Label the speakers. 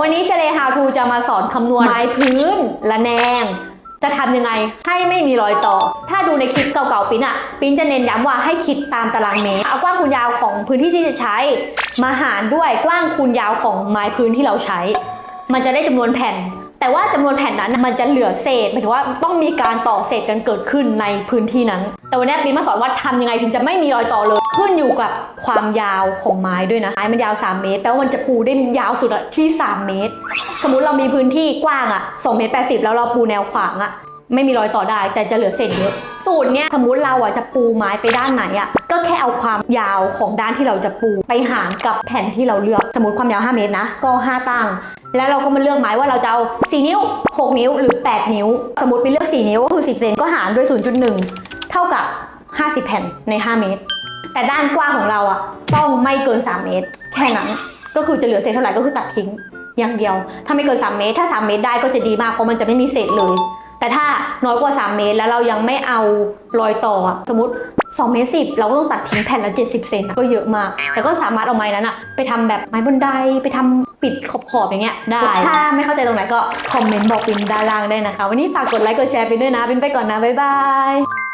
Speaker 1: วันนี้เจเลฮาทูจะมาสอนคำนวณไม้พื้นละแนง จะทำยังไงให้ไม่มีรอยต่อ ถ้าดูในคลิปเก่าๆปิ้นอะปิ้นจะเน้นย้ำว่าให้คิดตามตารางเมตร เอากว้างคูณยาวของพื้นที่ที่จะใช้ มาหารด้วยกว้างคูณยาวของไม้พื้นที่เราใช้ มันจะได้จำนวนแผ่น แต่ว่าจำนวนแผ่นนั้นมันจะเหลือเศษหมายถึงว่าต้องมีการต่อเศษกันเกิดขึ้นในพื้นที่นั้น แต่วันนี้ปิ้นมาสอนว่าทำยังไงถึงจะไม่มีรอยต่อเลย ขึ้นอยู่กับความยาวของไม้ด้วยนะไม้มันยาว 3 เมตรแปลว่ามันจะปูได้ยาวสุดที่ 3 เมตร สมมุติเรามีพื้นที่กว้างอะ2เมตร80 แล้วเราปูแนวขวางอะไม่มีรอยต่อได้แต่จะเหลือเศษเยอะสูตรเนี้ยสมมุติเราอะจะปูไม้ไปด้านไหนอะก็แค่เอาความยาวของด้านที่เราจะปูไปหารกับแผ่นที่เราเลือก สมมติความยาว 5 เมตรนะ ก็ 5 ตั้ง แล้วเราก็มาเลือกไม้ว่าเราจะเอา4นิ้ว 6 นิ้วหรือ 8 นิ้ว สมมติไปเลือก 4 นิ้วก็คือ 10 เซนก็หารด้วย 0.1 เท่ากับ 50 แผ่นใน 5 เมตร แต่ด้านกว้างของเราอะต้องไม่เกิน 3 เมตร แค่นั้นก็คือจะเหลือเศษเท่าไหร่ก็คือตัดทิ้งอย่างเดียว ถ้าไม่เกิน 3 เมตร ถ้า 3 เมตรได้ก็จะดีมากเพราะมันจะไม่มีเศษเลย แต่ถ้าน้อยกว่า 3 เมตรแล้วเรายังไม่เอารอยต่อสมมติ2เมตรสิเราก็ต้องตัดทิ้งแผ่นละ 70 เซนก็เยอะมาก แต่ก็สามารถเอาไม้นั้นอะไปทำแบบไม้บนไดไปทำ ปิดขอบๆอย่างเงี้ยได้ ถ้าไม่เข้าใจตรงไหนก็คอมเมนต์บอกปินด้านล่างได้นะคะ วันนี้ฝากกดไลค์กดแชร์ไปด้วยนะปินไปก่อนนะบ๊ายบาย